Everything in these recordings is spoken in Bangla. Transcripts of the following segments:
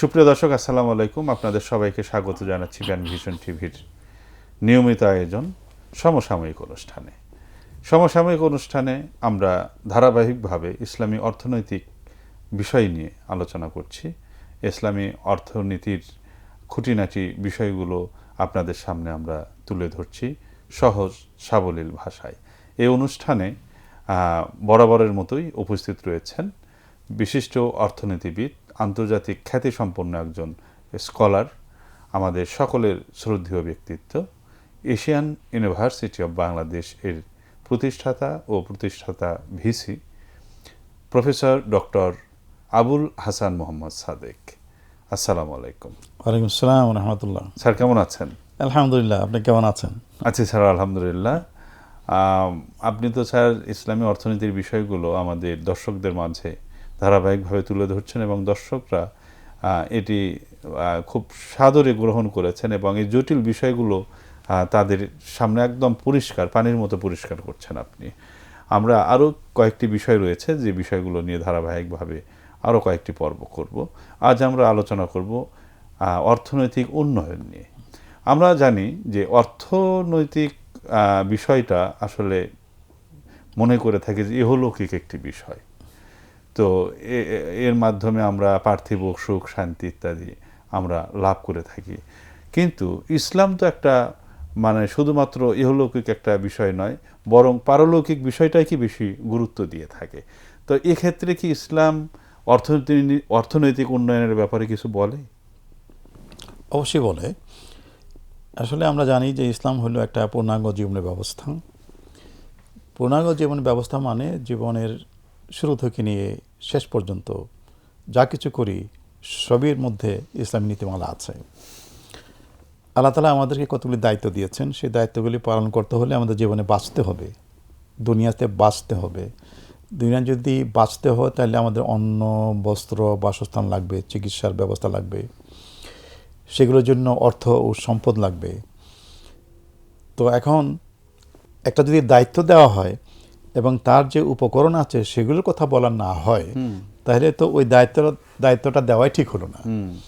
সুপ্রিয় দর্শক, আসসালামু আলাইকুম। আপনাদের সবাইকে স্বাগত জানাচ্ছি জ্ঞান ভিশন টিভির নিয়মিত আয়োজন সমসাময়িক অনুষ্ঠানে। সমসাময়িক অনুষ্ঠানে আমরা ধারাবাহিকভাবে ইসলামী অর্থনৈতিক বিষয় নিয়ে আলোচনা করছি। ইসলামী অর্থনীতির খুঁটিনাটি বিষয়গুলো আপনাদের সামনে আমরা তুলে ধরছি সহজ, সাবলীল ভাষায়। এই অনুষ্ঠানে বরাবরের মতোই উপস্থিত রয়েছেন বিশিষ্ট অর্থনীতিবিদ আন্তর্জাতিক খ্যাতিসম্পন্ন একজন স্কলার আমাদের সকলের শ্রদ্ধেয় ব্যক্তিত্ব এশিয়ান ইউনিভার্সিটি অব বাংলাদেশ এর প্রতিষ্ঠাতা ও প্রতিষ্ঠাতা VC professor doctor Abul Hasan Mohammad Sadek. আসসালামু আলাইকুম। ওয়ালাইকুম আসসালাম রহমতুল্লাহ। স্যার কেমন আছেন? আলহামদুলিল্লাহ আপনি কেমন আছেন? আছি স্যার আলহামদুলিল্লাহ। আপনি তো স্যার ইসলামী অর্থনীতির বিষয়গুলো আমাদের দর্শকদের মাঝে ধারাবাহিকভাবে তুলে ধরছেন এবং দর্শকরা এটি খুব সাদরে গ্রহণ করেছেন এবং এই জটিল বিষয়গুলো তাদের সামনে একদম পরিষ্কার, পানির মতো পরিষ্কার করছেন আপনি। আমরা আরও কয়েকটি বিষয় রয়েছে যে বিষয়গুলো নিয়ে ধারাবাহিকভাবে আরও কয়েকটি পর্ব করব। আজ আমরা আলোচনা করব অর্থনৈতিক উন্নয়ন নিয়ে। আমরা জানি যে অর্থনৈতিক বিষয়টা আসলে মনে করে থাকি যে ইহলৌকিক একটি বিষয়। তো এর মাধ্যমে আমরা পার্থিব সুখ, শান্তি ইত্যাদি আমরা লাভ করে থাকি। কিন্তু ইসলাম তো একটা মানে শুধুমাত্র ইহলৌকিক একটা বিষয় নয়, বরং পারলৌকিক বিষয়টাই কি বেশি গুরুত্ব দিয়ে থাকে? তো এক্ষেত্রে কি ইসলাম অর্থনীতি, অর্থনৈতিক উন্নয়নের ব্যাপারে কিছু বলে? অবশ্যই বলে। আসলে আমরা জানি যে ইসলাম হলো একটা পূর্ণাঙ্গ জীবনের ব্যবস্থা। পূর্ণাঙ্গ জীবন ব্যবস্থা মানে জীবনের শুরু থেকে নিয়ে শেষ পর্যন্ত যা কিছু করি সবের মধ্যে ইসলামী নীতিমালা আছে। আল্লাহ তালা আমাদেরকে কতগুলি দায়িত্ব দিয়েছেন, সেই দায়িত্বগুলি পালন করতে হলে আমাদের জীবনে বাঁচতে হবে, দুনিয়াতে বাঁচতে হবে। দুনিয়া যদি বাঁচতে হয়, তাহলে আমাদের অন্ন, বস্ত্র, বাসস্থান লাগবে, চিকিৎসার ব্যবস্থা লাগবে। সেগুলোর জন্য অর্থ ও সম্পদ লাগবে। তো এখন একটা যদি দায়িত্ব দেওয়া হয় এবং তার যে উপকরণ আছে সেগুলোর কথা বলা না হয় তাহলে তো ওই দায়িত্ব দায়িত্বটা দেওয়াই ঠিক হলো না। হুম।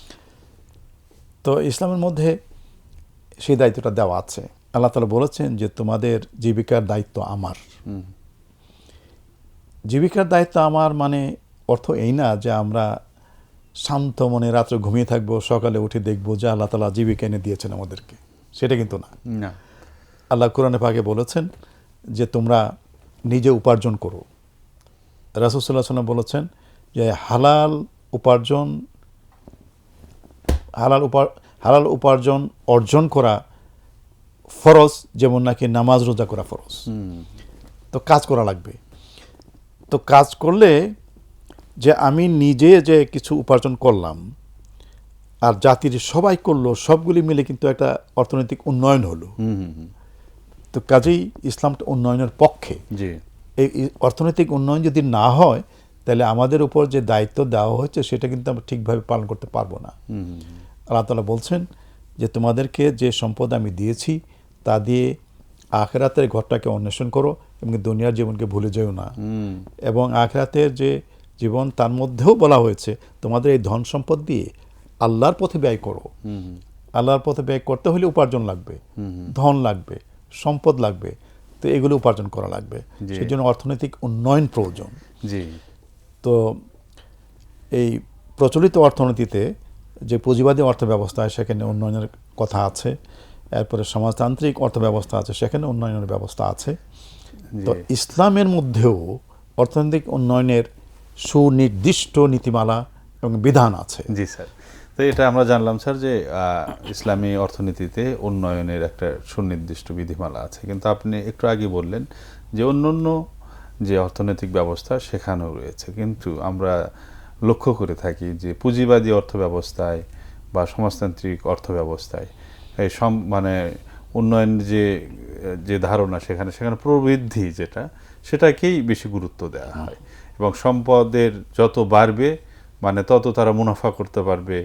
তো ইসলামের মধ্যে সেই দায়িত্বটা দেওয়া আছে। আল্লাহ তালা বলেছেন যে তোমাদের জীবিকার দায়িত্ব আমার। জীবিকার দায়িত্ব আমার মানে অর্থ এই না যে আমরা শান্ত মনে রাত্রে ঘুমিয়ে থাকব সকালে উঠে দেখব যে আল্লাহ তালা জীবিকা এনে দিয়েছেন আমাদেরকে। সেটা কিন্তু না। না। আল্লাহ কোরআনে পাকে বলেছেন যে তোমরা নিজে উপার্জন করো রাসুসাল্লাহ সাল্লাম বলেছেন যে হালাল উপার্জন হালাল উপার হালাল উপার্জন অর্জন করা ফরজ যেমন নাকি নামাজ রোজা করা ফরজ। হুম। তো কাজ করা লাগবে। তো কাজ করলে যে আমি নিজে যে কিছু উপার্জন করলাম আর জাতির সবাই করল সবগুলি মিলে কিন্তু একটা অর্থনৈতিক উন্নয়ন হলো। হুম হুম হুম। তো কাজেই ইসলামটা উন্নয়নের পক্ষে। জি। এই অর্থনৈতিক উন্নয়ন যদি না হয় তাহলে আমাদের উপর যে দায়িত্ব দেওয়া হয়েছে সেটা কিন্তু আমরা ঠিকভাবে পালন করতে পারব না। আল্লাহ তালা বলছেন যে তোমাদেরকে যে সম্পদ আমি দিয়েছি তা দিয়ে আখেরাতের ঘরটাকে অন্বেষণ করো এবং দুনিয়ার জীবনকে ভুলে যেও না। এবং আখেরাতের যে জীবন তার মধ্যেও বলা হয়েছে তোমাদের এই ধন সম্পদ দিয়ে আল্লাহর পথে ব্যয় করো। আল্লাহর পথে ব্যয় করতে হলে উপার্জন লাগবে ধন লাগবে। সম্পদ লাগবে তো এগুলো উপার্জন করা লাগবে। সেই জন্য অর্থনৈতিক উন্নয়ন প্রয়োজন। জি। তো এই প্রচলিত অর্থনীতিতে যে পুঁজিবাদী অর্থ ব্যবস্থা সেখানে উন্নয়নের কথা আছে। এরপরে সমাজতান্ত্রিক অর্থ ব্যবস্থা আছে সেখানে উন্নয়নের ব্যবস্থা আছে। তো ইসলামের মধ্যেও অর্থনৈতিক উন্নয়নের সুনির্দিষ্ট নীতিমালা এবং বিধান আছে। জি স্যার। তো এটা আমরা জানলাম, স্যার, যে ইসলামী অর্থনীতিতে উন্নয়নের একটা সুনির্দিষ্ট বিধিমালা আছে। কিন্তু আপনি একটু আগে বললেন যে, অন্যান্য যে অর্থনৈতিক ব্যবস্থা সেখানেও রয়েছে। কিন্তু আমরা লক্ষ্য করে থাকি যে, পুঁজিবাদী অর্থ ব্যবস্থায় বা সমাজতান্ত্রিক অর্থ ব্যবস্থায় এই সম মানে উন্নয়ন যে যে ধারণা সেখানে সেখানে প্রবৃদ্ধি যেটা, সেটাকেই বেশি গুরুত্ব দেওয়া হয়। এবং সম্পদের যত বাড়বে মানে তত তারা মুনাফা করতে পারবে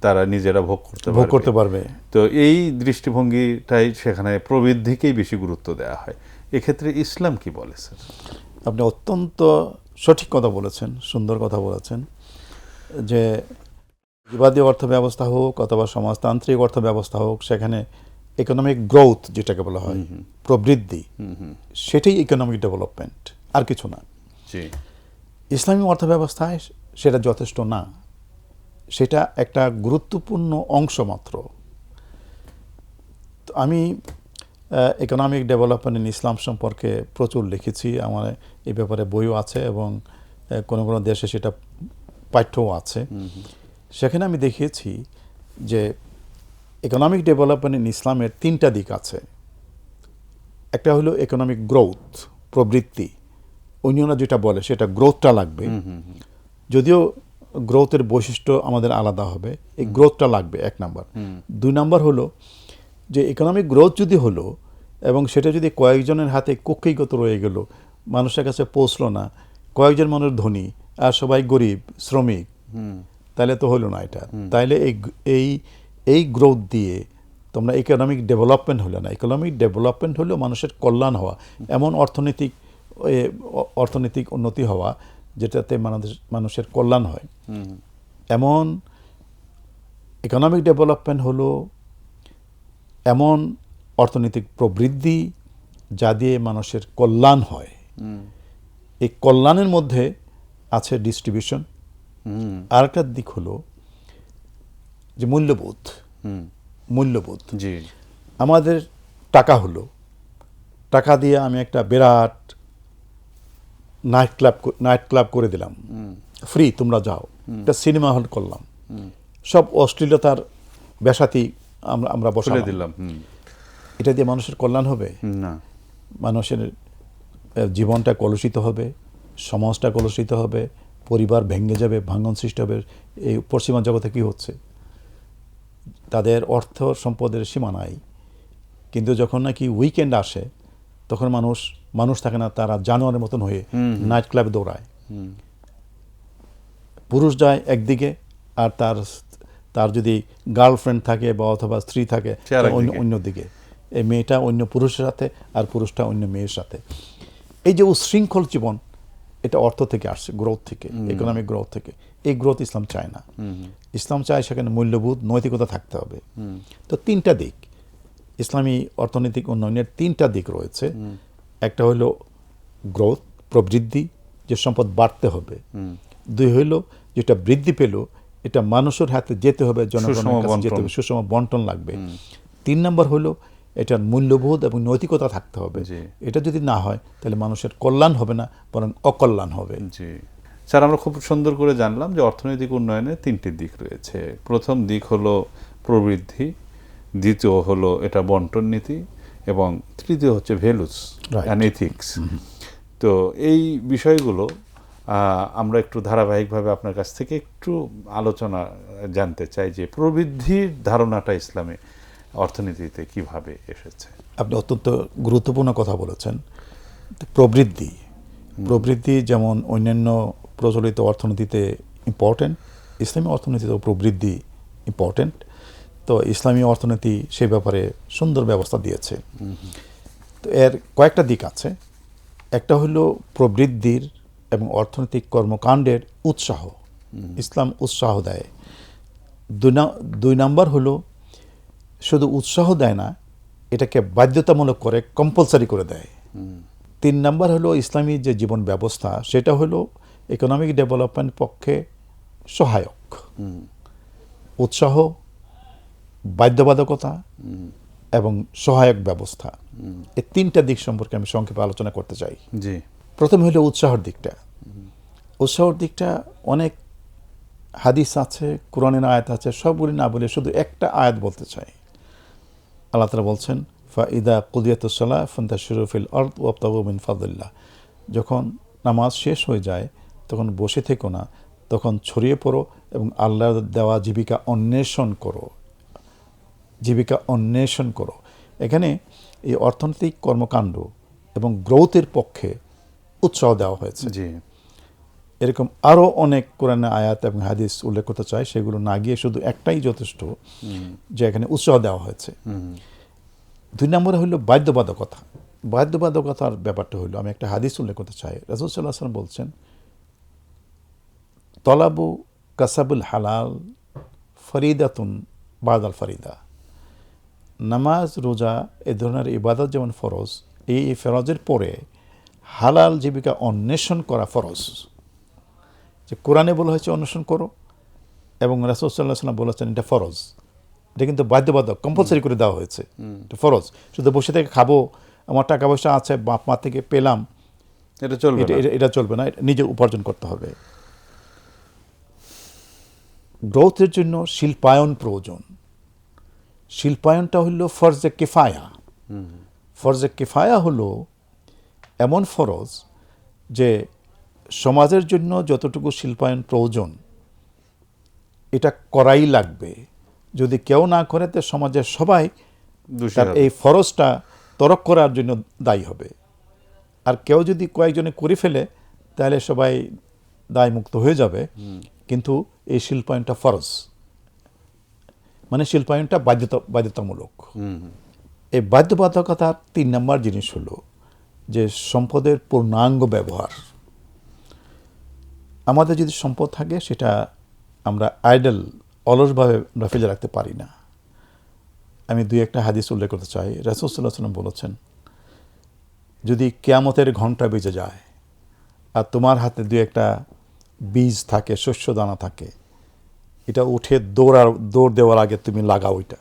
তারা নিজেরা ভোগ করতে ভোগ করতে পারবে। তো এই দৃষ্টিভঙ্গিটাই সেখানে প্রবৃদ্ধিকেই বেশি গুরুত্ব দেওয়া হয়। এক্ষেত্রে ইসলাম কি বলে স্যার? আপনি অত্যন্ত সঠিক কথা বলেছেন সুন্দর কথা বলেছেন যে বিবাদী অর্থ ব্যবস্থা হোক অথবা সমাজতান্ত্রিক অর্থ ব্যবস্থা হোক সেখানে ইকোনমিক গ্রোথ যেটাকে বলা হয় প্রবৃদ্ধি সেটাই ইকোনমিক ডেভেলপমেন্ট আর কিছু না। ইসলামী অর্থ ব্যবস্থায় সেটা যথেষ্ট না। সেটা একটা গুরুত্বপূর্ণ অংশ মাত্র। আমি ইকোনমিক ডেভেলপমেন্ট ইন ইসলাম সম্পর্কে প্রচুর লিখেছি আমার এই ব্যাপারে বইও আছে এবং কোনো কোনো দেশে সেটা পাঠ্যও আছে। সেখানে আমি দেখিয়েছি যে ইকোনমিক ডেভেলপমেন্ট ইন ইসলামের তিনটা দিক আছে। একটা হলো ইকোনমিক গ্রোথ প্রবৃত্তি। অন্যরা যেটা বলে সেটা গ্রোথটা লাগবে। যদিও গ্রোথের বৈশিষ্ট্য আমাদের আলাদা হবে। এই গ্রোথটা লাগবে এক নাম্বার। দুই নাম্বার হলো যে ইকোনমিক গ্রোথ যদি হলো এবং সেটা যদি কয়েকজনের হাতে কক্ষিগত রয়ে গেল মানুষের কাছে পৌঁছলো না কয়েকজন মানুষ ধনী আর সবাই গরিব শ্রমিক তাহলে তো হলো না এটা। তাইলে এই এই এই গ্রোথ দিয়ে তোমরা ইকোনমিক ডেভেলপমেন্ট হলো না। ইকোনমিক ডেভেলপমেন্ট হলো মানুষের কল্যাণ হওয়া এমন অর্থনৈতিক অর্থনৈতিক উন্নতি হওয়া যেটাতে মানুষের কল্যাণ হয়। এমন ইকোনমিক ডেভেলপমেন্ট হলো এমন অর্থনৈতিক প্রবৃদ্ধি যা দিয়ে মানুষের কল্যাণ হয়। এই কল্যাণের মধ্যে আছে ডিস্ট্রিবিউশন আর একটা দিক হলো যে মূল্যবোধ। হুম। মূল্যবোধ। জি। আমাদের টাকা হলো। টাকা দিয়ে আমি একটা বিরাট নাইট ক্লাব নাইট ক্লাব করে দিলাম। ফ্রি তোমরা যাও। একটা সিনেমা হল করলাম। সব অশ্লীলতার ব্যাসাতি আমরা আমরা বসালাম। দিলাম এটা দিয়ে মানুষের কল্যাণ হবে? না। মানুষের জীবনটা কলুষিত হবে সমাজটা কলুষিত হবে পরিবার ভেঙে যাবে ভাঙন সৃষ্টি হবে। এই পশ্চিমা জগতে কি হচ্ছে? তাদের অর্থ সম্পদের সীমা নাই। কিন্তু যখন নাকি উইকেন্ড আসে তখন মানুষ মানুষ থাকে না তারা জানোয়ারের মতন হয়ে নাইট ক্লাবে দৌড়ায়। পুরুষ যায় একদিকে আর তার তার যদি গার্লফ্রেন্ড থাকে বা অথবা স্ত্রী থাকে অন্য। অন্যদিকে এই মেয়েটা অন্য পুরুষের সাথে আর পুরুষটা অন্য মেয়ের সাথে। এই যে উশৃঙ্খল জীবন এটা অর্থ থেকে আসছে গ্রোথ থেকে ইকোনমিক গ্রোথ থেকে। এই গ্রোথ ইসলাম চায় না। ইসলাম চায় সেখানে মূল্যবোধ নৈতিকতা থাকতে হবে। তো তিনটা দিক ইসলামী অর্থনৈতিক উন্নয়নের তিনটা দিক রয়েছে। একটা হলো গ্রোথ প্রবৃদ্ধি যে সম্পদ বাড়তে হবে। দুই হইল যেটা বৃদ্ধি পেল এটা মানুষের হাতে যেতে হবে জনগণের কাছে যেতে। হবে সুষম বন্টন লাগবে। তিন নম্বর হলো এটার মূল্যবোধ এবং নৈতিকতা থাকতে হবে। এটা যদি না হয় তাহলে মানুষের কল্যাণ হবে না বরং অকল্যাণ হবে। জি। স্যার আমরা খুব সুন্দর করে জানলাম যে অর্থনৈতিক উন্নয়নে তিনটি দিক রয়েছে। প্রথম দিক হলো প্রবৃদ্ধি দ্বিতীয় হলো এটা বন্টন নীতি এবং তৃতীয় হচ্ছে ভ্যালুস. অ্যান্ড এথিক্স তো এই বিষয়গুলো আমরা একটু ধারাবাহিকভাবে আপনার কাছ থেকে একটু আলোচনা জানতে চাই যে প্রবৃদ্ধির ধারণাটা ইসলামে অর্থনীতিতে কীভাবে এসেছে? আপনি অত্যন্ত গুরুত্বপূর্ণ কথা বলেছেন। প্রবৃদ্ধি প্রবৃদ্ধি যেমন অন্যান্য প্রচলিত অর্থনীতিতে ইম্পর্টেন্ট ইসলামী অর্থনীতিতেও প্রবৃদ্ধি ইম্পর্টেন্ট তো ইসলামী অর্থনীতি সে ব্যাপারে সুন্দর ব্যবস্থা দিয়েছে। তো এর কয়েকটা দিক আছে। একটা হলো প্রবৃদ্ধির এবং অর্থনৈতিক কর্মকাণ্ডের উৎসাহ। ইসলাম উৎসাহ দেয়। দুই নাম্বার হলো শুধু উৎসাহ দেয় না এটাকে বাধ্যতামূলক করে কম্পালসারি করে দেয়। তিন নাম্বার হলো ইসলামী যে জীবন ব্যবস্থা সেটা হলো ইকোনমিক ডেভেলপমেন্ট পক্ষে সহায়ক। উৎসাহ বাধ্যবাধকতা এবং সহায়ক ব্যবস্থা। এই তিনটা দিক সম্পর্কে আমি সংক্ষেপে আলোচনা করতে চাই। জি। প্রথম হলো উৎসাহর দিকটা। উৎসাহর দিকটা অনেক হাদিস আছে কোরআনের আয়াত আছে সবগুলি না বলে শুধু একটা আয়াত বলতে চাই। আল্লাহ তালা বলছেন ফা ইদা কুদিয়াতুসলা ফন্তা শরুফিল অর্থ ওয়াবতাবুমিন ফাদুল্লাহ যখন নামাজ শেষ হয়ে যায় তখন বসে থেকো না তখন ছড়িয়ে পড়ো এবং আল্লাহর দেওয়া জীবিকা অন্বেষণ করো। জীবিকা অন্বেষণ করো। এখানে এই অর্থনৈতিক কর্মকাণ্ড এবং গ্রোথের পক্ষে উৎসাহ দেওয়া হয়েছে। জি। এরকম আরও অনেক কোরআনে আয়াত এবং হাদিস উল্লেখ করতে চাই সেগুলো না গিয়ে শুধু একটাই যথেষ্ট যে এখানে উৎসাহ দেওয়া হয়েছে। দুই নম্বরে হলো বাধ্যবাধকতা। বাধ্যবাধকতার ব্যাপারটা হলো আমি একটা হাদিস উল্লেখ করতে চাই। রাসুল সাল্লাহ আসলাম বলছেন তলাবু কাসাবুল হালাল ফরিদাতুন বাদাল ফরিদা। নামাজ রোজা এ ধরনের ইবাদত যেমন ফরজ এই ফরজের পরে হালাল জীবিকা অন্বেষণ করা ফরজ। যে কোরআনে বলা হয়েছে অন্বেষণ করো এবং রাসুলসাল্লাহ সাল্লাম বলেছেন এটা ফরজ। এটা কিন্তু বাধ্যবাধক কম্পালসারি করে দেওয়া হয়েছে। এটা ফরজ। শুধু বসে থেকে খাব আমার টাকা পয়সা আছে বাপ মা থেকে পেলাম এটা চলবে এটা চলবে না নিজে উপার্জন করতে হবে। গ্রোথের জন্য শিল্পায়ন প্রয়োজন। শিল্পায়নটা হলো ফরজে কেফায়া। ফরজে কেফায়া হলো এমন ফরজ যে সমাজের জন্য যতটুকু শিল্পায়ন প্রয়োজন এটা করাই লাগবে। যদি কেউ না করে তো সমাজের সবাই। এই ফরজটা তরক করার জন্য দায়ী হবে। আর কেউ যদি কয়েকজনে করে ফেলে তাহলে সবাই দায়মুক্ত হয়ে যাবে। কিন্তু এই শিল্পায়নটা ফরজ। মানে শিল্পায়নটা বাধ্যতা, বাধ্যতামূলক। এই বাধ্যবাধকতার তিন নম্বর জিনিস হলো যে সম্পদের পূর্ণাঙ্গ ব্যবহার। আমাদের যদি সম্পদ থাকে, সেটা আমরা আইডল অলসভাবে আমরা ফেলে রাখতে পারি না। আমি দুই একটা হাদিস উল্লেখ করতে চাই। রাসুলসাল্লাহ সাল্লাম বলেছেন, যদি কেয়ামতের ঘণ্টা বেজে যায় আর তোমার হাতে দুই একটা বীজ থাকে শস্য দানা থাকে এটা উঠে দৌড়ার দৌড় দেওয়ার আগে তুমি লাগাও ওইটা।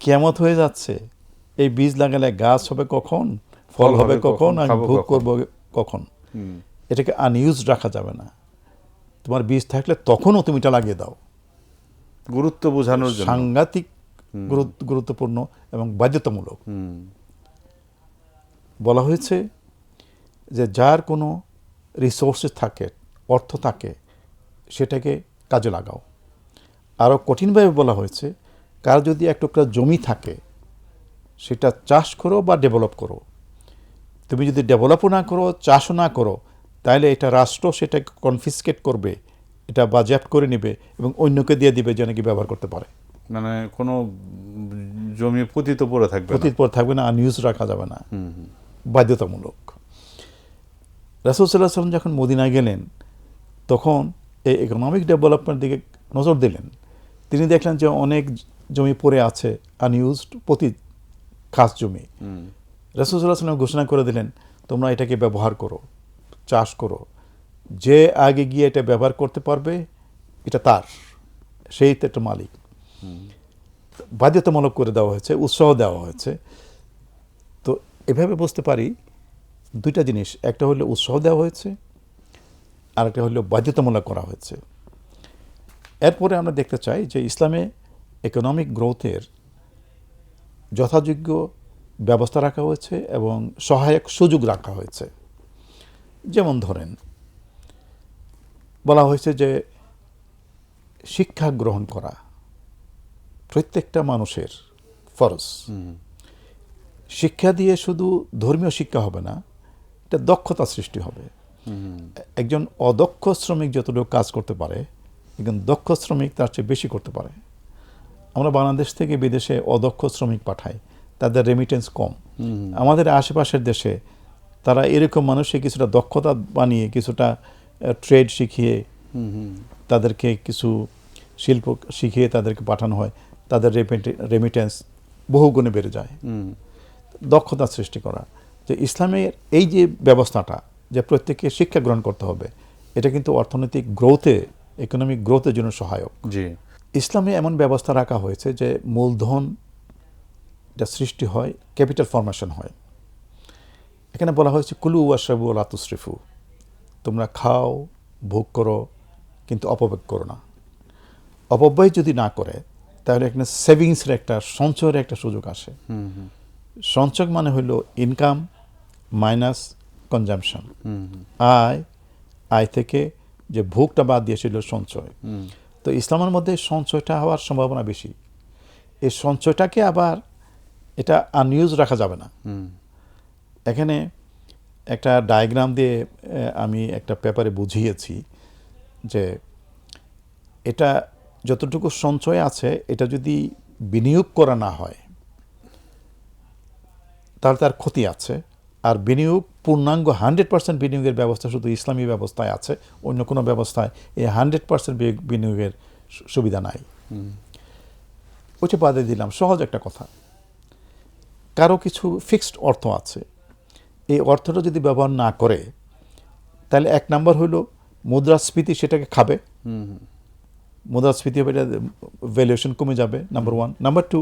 কেমত হয়ে যাচ্ছে। এই বীজ লাগালে গাছ হবে কখন ফল হবে কখন আমি ভোগ করব কখন। এটাকে আনইউজ রাখা যাবে না। তোমার বীজ থাকলে তখনও তুমি এটা লাগিয়ে দাও। গুরুত্ব বোঝানোর সাংঘাতিক গুরুত্বপূর্ণ এবং বাধ্যতামূলক। বলা হয়েছে যে যার কোনো রিসোর্সেস থাকে অর্থ থাকে সেটাকে কাজে লাগাও। আরও কঠিনভাবে বলা হয়েছে কার যদি এক টুকরা জমি থাকে সেটা চাষ করো বা ডেভেলপ করো। তুমি যদি ডেভেলপও না করো চাষও না করো তাহলে এটা রাষ্ট্র সেটাকে কনফিসকেট করবে এটা বাজেয়াপ্ত করে নেবে এবং অন্যকে দিয়ে দিবে যে নাকি ব্যবহার করতে পারে। মানে কোনো জমি পতিত পড়ে থাকবে না। অতীত পর থাকবে না আর নিউজ রাখা যাবে না। বাধ্যতামূলক। রাসুল সাল্লাহ সাল্লাম যখন মদিনায় গেলেন তখন এই ইকোনমিক ডেভেলপমেন্ট দিকে নজর দিলেন তিনি দেখলেন যে অনেক জমি পড়ে আছে আনইউজড প্রতি খাস জমি। হুম, সাল্লাম ঘোষণা করে দিলেন তোমরা এটাকে ব্যবহার করো চাষ করো। যে আগে গিয়ে এটা ব্যবহার করতে পারবে এটা তার সেই তো একটা মালিক। বাধ্যতামূলক করে দেওয়া হয়েছে উৎসাহ দেওয়া হয়েছে। তো এভাবে বুঝতে পারি দুইটা জিনিস একটা হলো উৎসাহ দেওয়া হয়েছে আর একটা হলো বাধ্যতামূলক করা হয়েছে। এরপরে আমরা দেখতে চাই যে ইসলামে ইকোনমিক গ্রোথের যথাযোগ্য ব্যবস্থা রাখা হয়েছে এবং সহায়ক সুযোগ রাখা হয়েছে। যেমন ধরেন বলা হয়েছে যে শিক্ষা গ্রহণ করা প্রত্যেকটা মানুষের ফরজ। শিক্ষা দিয়ে শুধু ধর্মীয় শিক্ষা হবে না এটা দক্ষতা সৃষ্টি হবে। একজন অদক্ষ শ্রমিক যতটুকু কাজ করতে পারে একজন দক্ষ শ্রমিক তার চেয়ে বেশি করতে পারে। আমরা বাংলাদেশ থেকে বিদেশে অদক্ষ শ্রমিক পাঠাই তাদের রেমিটেন্স কম। আমাদের আশেপাশের দেশে তারা এরকম মানুষে কিছুটা দক্ষতা বানিয়ে কিছুটা ট্রেড শিখিয়ে। তাদেরকে কিছু শিল্প শিখিয়ে তাদেরকে পাঠানো হয় তাদের রেমিটেন্স বহু গুণে বেড়ে যায়। দক্ষতা সৃষ্টি করা। যে ইসলামের এই যে ব্যবস্থাটা যে প্রত্যেককে শিক্ষা গ্রহণ করতে হবে। এটা কিন্তু অর্থনৈতিক গ্রোথে ইকোনমিক গ্রোথের জন্য সহায়ক। জি। ইসলামে এমন ব্যবস্থা রাখা হয়েছে যে মূলধন যা সৃষ্টি হয় ক্যাপিটাল ফরমেশন হয়। এখানে বলা হয়েছে কুলু ওয়াশাবু লাতুসরিফু তোমরা খাও ভোগ করো কিন্তু অপব্যয় করো না। অপব্যয় যদি না করে তাহলে এখানে সেভিংসের একটা সঞ্চয়ের একটা সুযোগ আসে। সঞ্চয় মানে হলো ইনকাম মাইনাস কনজামশন আয় আয় থেকে যে ভোগটা বাদ দিয়েছিল সঞ্চয়। তো ইসলামের মধ্যে সঞ্চয়টা হওয়ার সম্ভাবনা বেশি। এই সঞ্চয়টাকে আবার এটা আনইউজ রাখা যাবে না। এখানে একটা ডায়াগ্রাম দিয়ে আমি একটা পেপারে বুঝিয়েছি যে এটা যতটুকু সঞ্চয় আছে এটা যদি বিনিয়োগ করা না হয় তাহলে তার ক্ষতি আছে। আর বিনিয়োগ পূর্ণাঙ্গ হান্ড্রেড পার্সেন্ট বিনিয়োগের ব্যবস্থা শুধু ইসলামী ব্যবস্থায় আছে অন্য কোনো ব্যবস্থায় এই হান্ড্রেড পার্সেন্ট বিনিয়োগের সুবিধা নাই। ওইটা বাদে দিলাম সহজ একটা কথা। কারও কিছু ফিক্সড অর্থ আছে। এই অর্থটা যদি ব্যবহার না করে তাহলে এক নাম্বার হলো মুদ্রাস্ফীতি সেটাকে খাবে। মুদ্রাস্ফীতি হবে এটা ভ্যালুয়েশন কমে যাবে নাম্বার ওয়ান। নাম্বার টু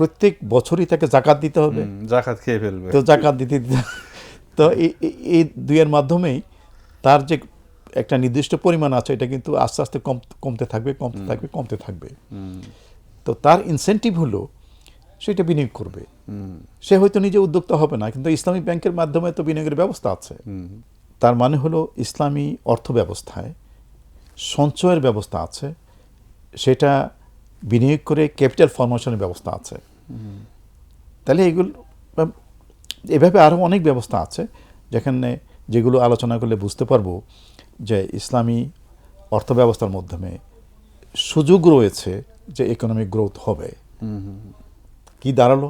প্রত্যেক বছরই তাকে জাকাত দিতে হবে। জাকাত খেয়ে ফেলবে। তো জাকাত দিতে দিতে তো এই দুইয়ের মাধ্যমেই তার যে একটা নির্দিষ্ট পরিমাণ আছে এটা কিন্তু আস্তে আস্তে কম কমতে থাকবে কমতে থাকবে কমতে থাকবে। তো তার ইনসেন্টিভ হলো সেটা বিনিয়োগ করবে। সে হয়তো নিজে উদ্যোক্তা হবে না কিন্তু ইসলামী ব্যাংকের মাধ্যমে তো বিনিয়োগের ব্যবস্থা আছে। তার মানে হলো ইসলামী অর্থ ব্যবস্থায় সঞ্চয়ের ব্যবস্থা আছে সেটা বিনিয়োগ করে ক্যাপিটাল ফরমেশনের ব্যবস্থা আছে। তাহলে এগুলো, এভাবে আরও অনেক ব্যবস্থা আছে যেখানে যেগুলো আলোচনা করলে বুঝতে পারব যে ইসলামী অর্থ ব্যবস্থার মাধ্যমে সুযোগ রয়েছে যে ইকোনমিক গ্রোথ হবে। কি দাঁড়াল?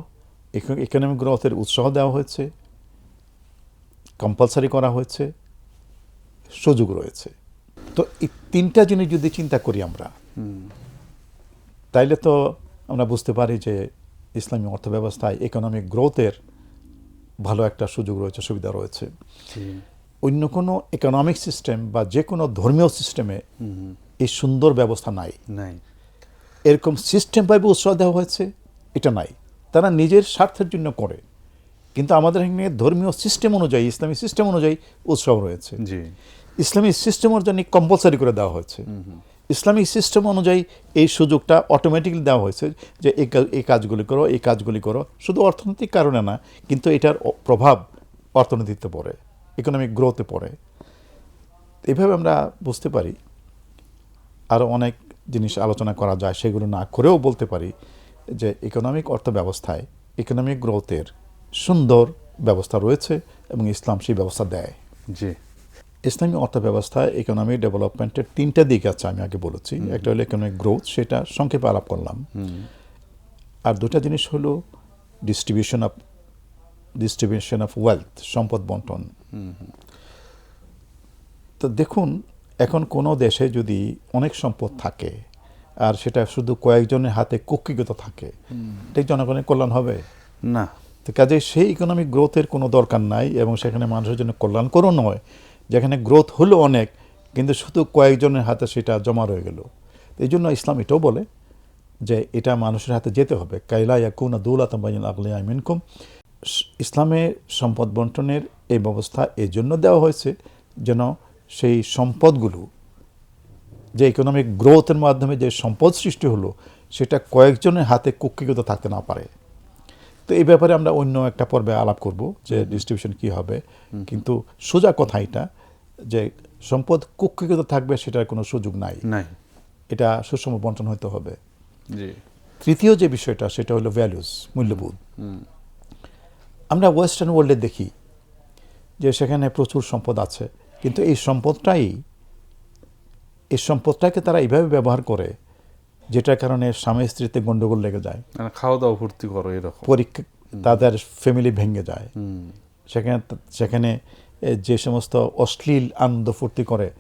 ইকোনমিক গ্রোথের উৎসাহ দেওয়া হয়েছে কম্পালসারি করা হয়েছে, সুযোগ রয়েছে। তো এই তিনটা জিনিস যদি চিন্তা করি আমরা, তাইলে তো আমরা বুঝতে পারি যে ইসলামী অর্থব্যবস্থায় ইকোনমিক গ্রোথের ভালো একটা সুযোগ রয়েছে সুবিধা রয়েছে। অন্য কোনো ইকোনমিক সিস্টেম বা যে কোনো ধর্মীয় সিস্টেমে এই সুন্দর ব্যবস্থা নাই। নাই। এরকম সিস্টেমভাবে উৎসাহ দেওয়া হয়েছে এটা নাই। তারা নিজের স্বার্থের জন্য করে। কিন্তু আমাদের এখানে ধর্মীয় সিস্টেম অনুযায়ী ইসলামী সিস্টেম অনুযায়ী উৎসব রয়েছে। জি। ইসলামী সিস্টেমের জন্য কম্পালসারি করে দেওয়া হয়েছে। ইসলামিক সিস্টেম অনুযায়ী এই সুযোগটা অটোমেটিক্যালি দেওয়া হয়েছে যে এই কাজগুলি করো, এই কাজগুলি করো। শুধু অর্থনৈতিক কারণে না, কিন্তু এটার প্রভাব অর্থনীতিতে পড়ে ইকোনমিক গ্রোথে পড়ে। এভাবে আমরা বুঝতে পারি আরও অনেক জিনিস আলোচনা করা যায়, সেগুলো না করেও বলতে পারি যে ইকোনমিক অর্থ ব্যবস্থায় ইকোনমিক গ্রোথের সুন্দর ব্যবস্থা রয়েছে এবং ইসলাম সেই ব্যবস্থা দেয়। জি। ইসলামী অর্থ ব্যবস্থায় ইকোনমিক ডেভেলপমেন্টের তিনটা দিক আছে আমি আগে বলেছি। একটা হলো ইকোনমিক গ্রোথ সেটা সংক্ষেপে আলাপ করলাম। আর দুটা জিনিস হলো distribution of distribution of wealth সম্পদ বন্টন। তো দেখুন এখন কোনো দেশে যদি অনেক সম্পদ থাকে আর সেটা শুধু কয়েকজনের হাতে কুক্ষিগত থাকে ঠিক জনগণের কল্যাণ হবে? না। তো কাজে সেই ইকোনমিক গ্রোথের কোনো দরকার নাই এবং সেখানে মানুষের জন্য কল্যাণকরও নয়। যেখানে গ্রোথ হলো অনেক কিন্তু শুধু কয়েকজনের হাতে সেটা জমা রয়ে গেল। এই জন্য ইসলাম এটাও বলে যে এটা মানুষের হাতে যেতে হবে। কাইলা ইয়াকুনা দৌলাতম্বাইল আগলিয়া মিনকুম। ইসলামে সম্পদ বন্টনের এই ব্যবস্থা এই জন্য দেওয়া হয়েছে যেন সেই সম্পদগুলো যে ইকোনমিক গ্রোথের মাধ্যমে যে সম্পদ সৃষ্টি হলো সেটা কয়েকজনের হাতে কুক্ষিগত থাকতে না পারে। তো এই ব্যাপারে আমরা অন্য একটা পর্বে আলাপ করব যে ডিস্ট্রিবিউশন কি হবে। কিন্তু সোজা কথা এটা যে সম্পদ কুক্ষিগত থাকবে সেটার কোনো সুযোগ নাই। নাই। এটা সুষম বন্টন হতে হবে। তৃতীয় যে বিষয়টা সেটা হলো ভ্যালুস মূল্যবোধ। আমরা ওয়েস্টার্ন ওয়ার্ল্ডে দেখি যে সেখানে প্রচুর সম্পদ আছে কিন্তু এই সম্পদটাই এই সম্পদটাকে তারা এইভাবে ব্যবহার করে যেটার কারণে স্বামী স্ত্রীতে গন্ডগোল লেগে যায়। মানে খাওয়া দাওয়া ভর্তি করো এরকম। পরীক্ষা তাদের ফ্যামিলি ভেঙে যায়। সেখানে সেখানে যে সমস্ত অশ্লীল আনন্দ ফুর্তি করে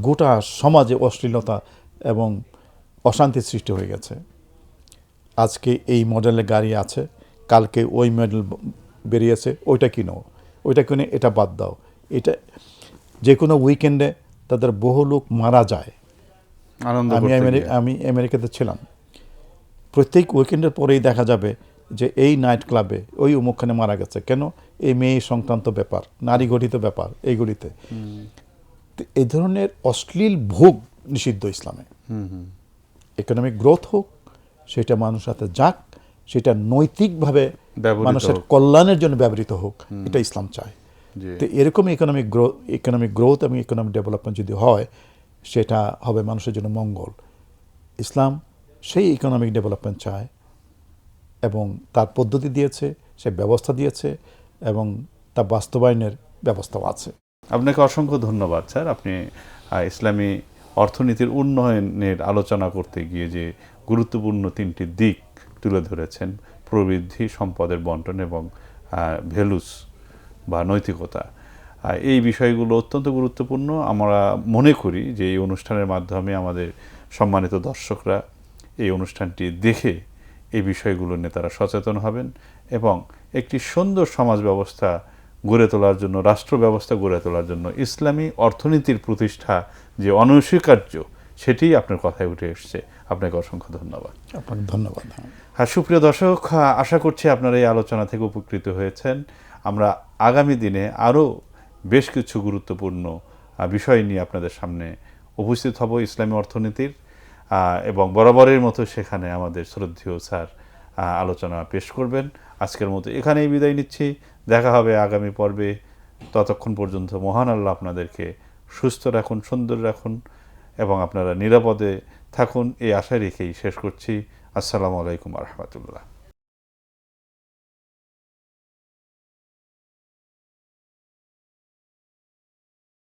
গোটা সমাজে অশ্লীলতা এবং অশান্তির সৃষ্টি হয়ে গেছে। আজকে এই মডেলের গাড়ি আছে কালকে ওই মডেল বেরিয়েছে ওইটা কিনো ওইটা কিনে এটা বাদ দাও। এটা যে কোনো উইকেন্ডে তাদের বহু লোক মারা যায়। আনন্দ আমি। আমি আমেরিকাতে ছিলাম। প্রত্যেক উইকেন্ডের পরেই দেখা যাবে যে এই নাইট ক্লাবে ওই অমুকখানে মারা গেছে। কেন? এই মেয়ে সংক্রান্ত ব্যাপার নারী গঠিত ব্যাপার এইগুলিতে। এই ধরনের অশ্লীল ভোগ নিষিদ্ধ ইসলামে। ইকোনমিক গ্রোথ হোক সেটা মানুষের হাতে যাক সেটা নৈতিকভাবে মানুষের কল্যাণের জন্য ব্যবহৃত হোক এটা ইসলাম চায়। তো এরকম ইকোনমিক গ্রোথ ইকোনমিক গ্রোথ এবং ইকোনমিক ডেভেলপমেন্ট যদি হয় সেটা হবে মানুষের জন্য মঙ্গল। ইসলাম সেই ইকোনমিক ডেভেলপমেন্ট চায়। এবং তার পদ্ধতি দিয়েছে, সে ব্যবস্থা দিয়েছে এবং তা বাস্তবায়নের ব্যবস্থাও আছে। আপনাকে অসংখ্য ধন্যবাদ, স্যার। আপনি ইসলামী অর্থনীতির উন্নয়নের আলোচনা করতে গিয়ে যে গুরুত্বপূর্ণ তিনটি দিক তুলে ধরেছেন, প্রবৃদ্ধি, সম্পদের বন্টন এবং ভ্যালুস বা নৈতিকতা এই বিষয়গুলো অত্যন্ত গুরুত্বপূর্ণ। আমরা মনে করি যে এই অনুষ্ঠানের মাধ্যমে আমাদের সম্মানিত দর্শকরা এই অনুষ্ঠানটি দেখে এই বিষয়গুলো নিয়ে তারা সচেতন হবেন এবং একটি সুন্দর সমাজ ব্যবস্থা গড়ে তোলার জন্য রাষ্ট্র ব্যবস্থা গড়ে তোলার জন্য ইসলামী অর্থনীতির প্রতিষ্ঠা যে অনস্বীকার্য সেটি আপনার কথায় উঠে এসছে। আপনাকে অসংখ্য ধন্যবাদ। আপনাকে ধন্যবাদ। হ্যাঁ সুপ্রিয় দর্শক আশা করছি আপনারা এই আলোচনা থেকে উপকৃত হয়েছেন। আমরা আগামী দিনে আরও বেশ কিছু গুরুত্বপূর্ণ বিষয় নিয়ে আপনাদের সামনে উপস্থিত হব ইসলামী অর্থনীতির। এবং বরাবরের মতো সেখানে আমাদের শ্রদ্ধেয় স্যার আলোচনা পেশ করবেন। আজকের মতো এখানেই বিদায় নিচ্ছি। দেখা হবে আগামী পর্বে। ততক্ষণ পর্যন্ত মহান আল্লাহ আপনাদেরকে সুস্থ রাখুন, সুন্দর রাখুন এবং আপনারা নিরাপদে থাকুন। এই আশা রেখেই শেষ করছি। আসসালামু আলাইকুম রহমতুল্লাহ।